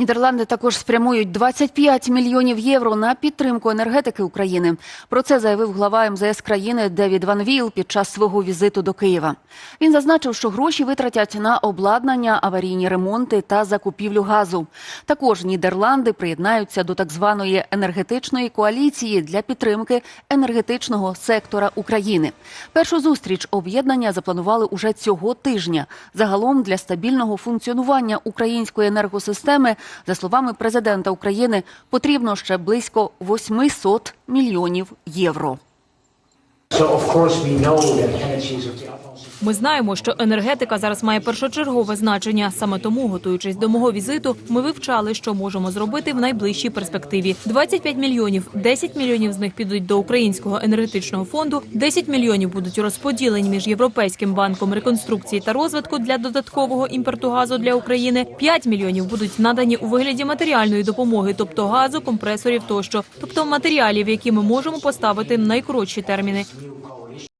Нідерланди також спрямують 25 мільйонів євро на підтримку енергетики України. Про це заявив глава МЗС країни Девід Ван Віл під час свого візиту до Києва. Він зазначив, що гроші витратять на обладнання, аварійні ремонти та закупівлю газу. Також Нідерланди приєднаються до так званої енергетичної коаліції для підтримки енергетичного сектора України. Першу зустріч об'єднання запланували уже цього тижня. Загалом для стабільного функціонування української енергосистеми, за словами президента України, потрібно ще близько 800 мільйонів євро. So of course we know that energy is of the utmost Ми знаємо, що енергетика зараз має першочергове значення. Саме тому, готуючись до мого візиту, ми вивчали, що можемо зробити в найближчій перспективі. 25 мільйонів, 10 мільйонів з них підуть до українського енергетичного фонду, 10 мільйонів будуть розподілені між європейським банком реконструкції та розвитку для додаткового імпорту газу для України. 5 мільйонів будуть надані у вигляді матеріальної допомоги, тобто газу, компресорів тощо, тобто матеріалів, які ми можемо поставити в найкоротші терміни.